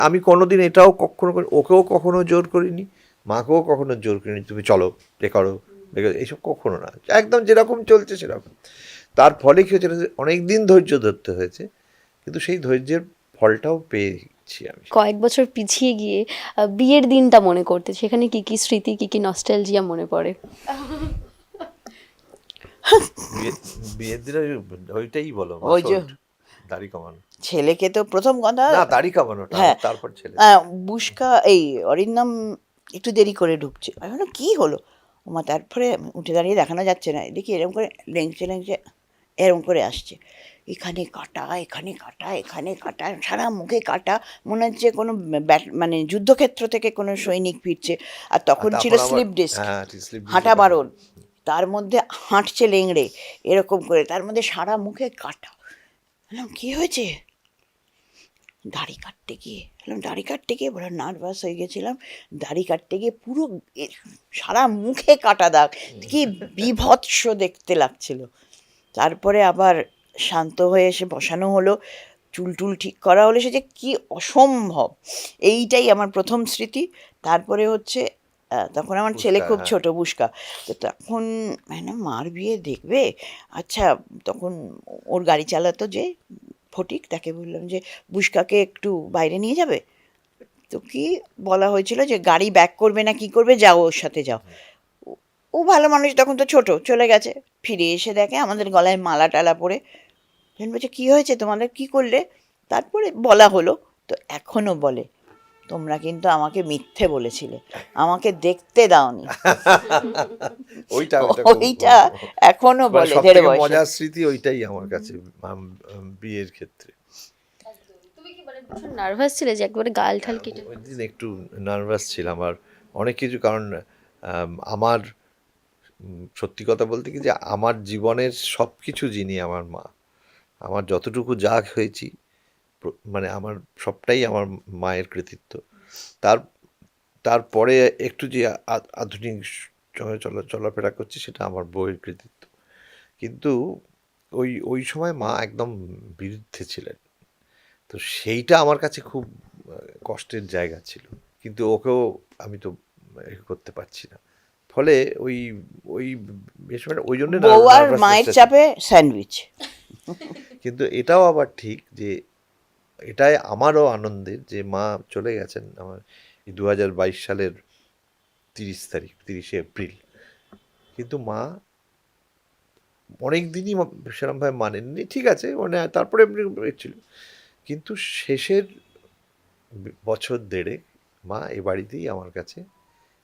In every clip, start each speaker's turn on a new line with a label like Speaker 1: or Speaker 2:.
Speaker 1: আমি কোনোদিন এটাও কখনো করি- ওকেও কখনো জোর করিনি মাকেও কখনো জোর করিনি তুমি চলো এ করো এইসব কখনো না একদম যেরকম চলছে সেরকম। তার ফলে কি হচ্ছে অনেক দিন ধৈর্য ধরতে হয়েছে কিন্তু সেই ধৈর্যের ফলটাও পেয়েছি আমি।
Speaker 2: কয়েক বছর পিছিয়ে গিয়ে বিয়ের দিনটা মনে করতে সেখানে কি কি স্মৃতি কি কি নস্টালজিয়া মনে পড়ে?
Speaker 1: বিয়ে- বিয়ের দিনে ওইটাই বলো
Speaker 3: ওই যে-
Speaker 1: দাড়ি কমানো।
Speaker 3: ছেলেকে তো প্রথম কথা
Speaker 1: না দাড়ি কমানোটা
Speaker 3: হ্যাঁ।
Speaker 1: তারপর ছেলে।
Speaker 3: বুসকা এই অরিন্দম একটু দেরি করে ঢুকছে। আমি ভাবলাম কী হলো? ওমা তারপরে উঠে দাঁড়িয়ে দেখানো যাচ্ছে না। দেখি এরকম করে লেংচে লেংচে এরকম করে আসছে। এখানে কাটা এখানে কাটা এখানে কাটা সারা মুখে কাটা। মনে হচ্ছে কোনো মানে যুদ্ধক্ষেত্র থেকে কোনো সৈনিক ফিরছে। আর তখন ছিল
Speaker 1: আবার-
Speaker 3: স্লিপ ডিস্ক।
Speaker 1: হ্যাঁ,
Speaker 3: হাঁটা বারণ। তার মধ্যে হাঁটছে লেংড়ে এরকম করে। তার মধ্যে সারা মুখে কাটা। বললাম কী হয়েছে? দাড়ি কাটতে গিয়ে। বললাম দাড়ি কাটতে গিয়ে? বড় নার্ভাস হয়ে গেছিলাম। দাড়ি কাটতে গিয়ে পুরো সারা মুখে কাটা দাগ। কি বিভৎস দেখতে লাগছিল। তারপরে আবার শান্ত হয়ে এসে বসানো হলো। চুল টুল ঠিক করা হলো সে যে কি অসম্ভব। এইটাই আমার প্রথম স্মৃতি। তারপরে হচ্ছে তখন আমার ছেলে খুব
Speaker 1: হ্যাঁ।
Speaker 3: ছোট বুসকা। তো তখন মানে মার বিয়ে দেখবে? আচ্ছা তখন ওর গাড়ি চালাতো যে ফটিক তাকে বললাম যে বুস্কাকে একটু বাইরে নিয়ে যাবে? তো কি বলা হয়েছিল যে গাড়ি ব্যাক করবে না কি করবে? যাও ওর সাথে যাও। ও- ভালো মানুষ তখন তো ছোট চলে গেছে। ফিরে এসে দেখে আমাদের গলায় মালা টালা পরে বলছে কী হয়েছে? তোমাদের কি করলে? তারপরে বলা হলো তো এখনও বলে। তোমরা কিন্তু আমাকে মিথ্যে বলেছিলে। আমাকে দেখতে দাওনি।
Speaker 1: ওইটা ওইটা
Speaker 3: ওইটা এখনও
Speaker 1: মানে
Speaker 3: বলে
Speaker 1: সব
Speaker 3: দেড়
Speaker 1: থেকে
Speaker 3: বয়সে
Speaker 1: মজার স্মৃতি ওইটাই আমার কাছে বিয়ের ক্ষেত্রে।
Speaker 2: তুমি কি মানে নার্ভাস ছিলে যে একবারে গাল ঠাল কেটে?
Speaker 1: দিন একটু নার্ভাস ছিলাম আর অনেক কিছু কারণ আমার সত্যি কথা বলতে কি যে আমার জীবনের সব কিছু যিনি আমার মা আমার যতটুকু যা হয়েছি মানে আমার সবটাই আমার মায়ের কৃতিত্ব। তার তারপরে একটু যে আধুনিক চলা চলাফেরা করছি সেটা আমার বইয়ের কৃতিত্ব। কিন্তু ওই ওই সময় মা একদম বিরুদ্ধে ছিলেন। তো সেইটা আমার কাছে খুব কষ্টের জায়গা ছিল। কিন্তু ওকেও আমি তো করতে পারছি না। ফলে ওই ওই বেশ মানে ওই জন্য
Speaker 3: মায়ের চাপে স্যান্ডউইচ।
Speaker 1: কিন্তু এটাও আবার ঠিক যে এটাই আমারও আনন্দের যে মা চলে গেছেন আমার দু হাজার বাইশ সালের তিরিশ তারিখ, তিরিশে এপ্রিল। কিন্তু মা অনেক দিনই সেরমভাবে মানেননি, ঠিক আছে মানে তারপরে এমনি ছিল। কিন্তু শেষের বছর দেড়ে মা এ বাড়িতেই আমার কাছে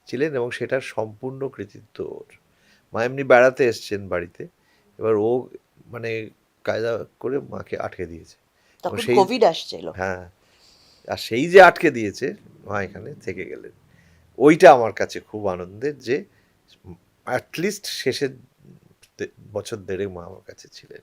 Speaker 1: ছিলেন এবং সেটার সম্পূর্ণ কৃতিত্ব ওর। মা এমনি বেড়াতে এসছেন বাড়িতে, এবার ও মানে কায়দা করে মাকে আটকে দিয়েছে।
Speaker 3: তখন কোভিড আসছিল।
Speaker 1: হ্যাঁ আর সেই যে আটকে দিয়েছে মা এখানে থেকে গেলেন। ওইটা আমার কাছে খুব আনন্দের যে অ্যাটলিস্ট শেষের বছর দেড়েক মা আমার কাছে ছিলেন।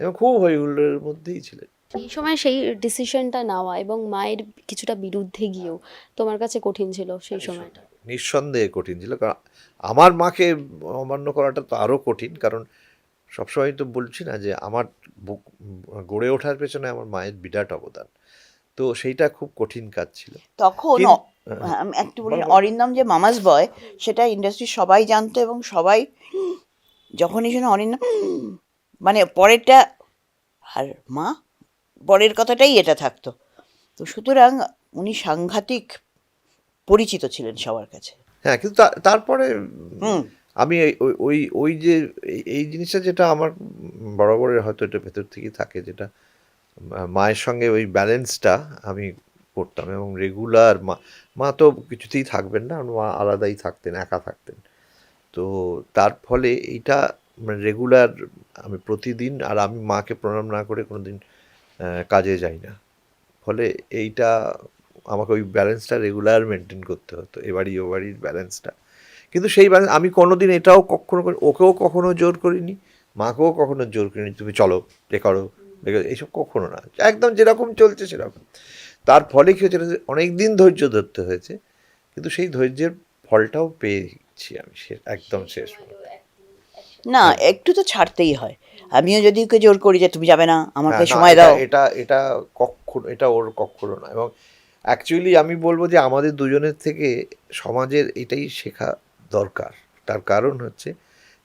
Speaker 1: এবং খুব হইহুল্লোড়ের মধ্যেই ছিলেন।
Speaker 2: সেই সময় সেই ডিসিশনটা নেওয়া এবং মায়ের কিছুটা বিরুদ্ধে গিয়েও তোমার কাছে কঠিন ছিল সেই সময়টা?
Speaker 1: নিঃসন্দেহে কঠিন ছিল। কারণ আমার মাকে অমান্য করাটা তো আরও কঠিন। কারণ সবসময় তো বলছি না যে আমার বুক- গড়ে ওঠার পেছনে আমার মায়ের বিরাট অবদান। তো সেইটা খুব কঠিন কাজ ছিল।
Speaker 3: তখন হ্যাঁ, আমি একটু বলি। অরিন্দম যে মামাজ বয় সেটা ইন্ডাস্ট্রির সবাই জানতো এবং সবাই যখনই শুনে অরিন্দম মানে পরেরটা আর মা পরের কথাটাই এটা থাকতো। তো সুতরাং উনি সাংঘাতিক পরিচিত ছিলেন সবার কাছে।
Speaker 1: হ্যাঁ কিন্তু তারপরে
Speaker 3: হুম।
Speaker 1: আমি ওই ওই যে, এই- এই জিনিসটা যেটা আমার বরাবরের হয়তো এটা ভেতর থেকেই থাকে যেটা মায়ের সঙ্গে ওই ব্যালেন্সটা আমি করতাম এবং রেগুলার মা মা তো কিছুতেই থাকবেন না, মা আলাদাই থাকতেন, একা থাকতেন। তো তার ফলে এইটা মানে রেগুলার আমি প্রতিদিন আর আমি মাকে প্রণাম না করে কোনো দিন কাজে যাই না। ফলে এইটা আমাকে ওই ব্যালেন্সটা রেগুলার মেনটেন করতে হতো, এবারই ও বাড়ির ব্যালেন্সটা। কিন্তু সেই ব্যালেন্স আমি কোনোদিন এটাও কখনো ওকেও কখনো জোর করিনি মাকেও কখনো জোর করিনি তুমি চলো এ করো এইসব কখনো না। একদম যেরকম চলছে সেরকম। তার ফলে কী হচ্ছে অনেক দিন ধৈর্য ধরতে হয়েছে কিন্তু সেই ধৈর্যের ফলটাও পেয়েছি আমি একদম শেষ
Speaker 3: না একটু তো ছাড়তেই হয়। আমিও যদি ওকে জোর করি যে তুমি যাবে না আমাকে
Speaker 1: হ্যাঁ,
Speaker 3: সময়
Speaker 1: এটা-
Speaker 3: দাও।
Speaker 1: এটা এটা কখনো কখনো এটা ওর কখনো না। এবং অ্যাকচুয়ালি আমি বলব যে আমাদের দুজনের থেকে সমাজের এটাই শেখা দরকার। তার কারণ হচ্ছে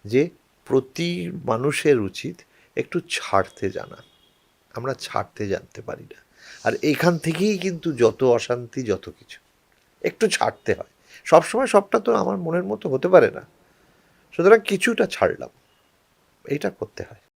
Speaker 1: যে প্রতি মানুষের উচিত একটু ছাড়তে জানা। আমরা ছাড়তে জানতে পারি না। আর এখান থেকেই কিন্তু যত অশান্তি, যত কিছু, একটু ছাড়তে হয়। সবসময় সবটা তো আমার মনের মতো হতে পারে না। সুতরাং কিছুটা ছাড়লাম। এইটা করতে হয়।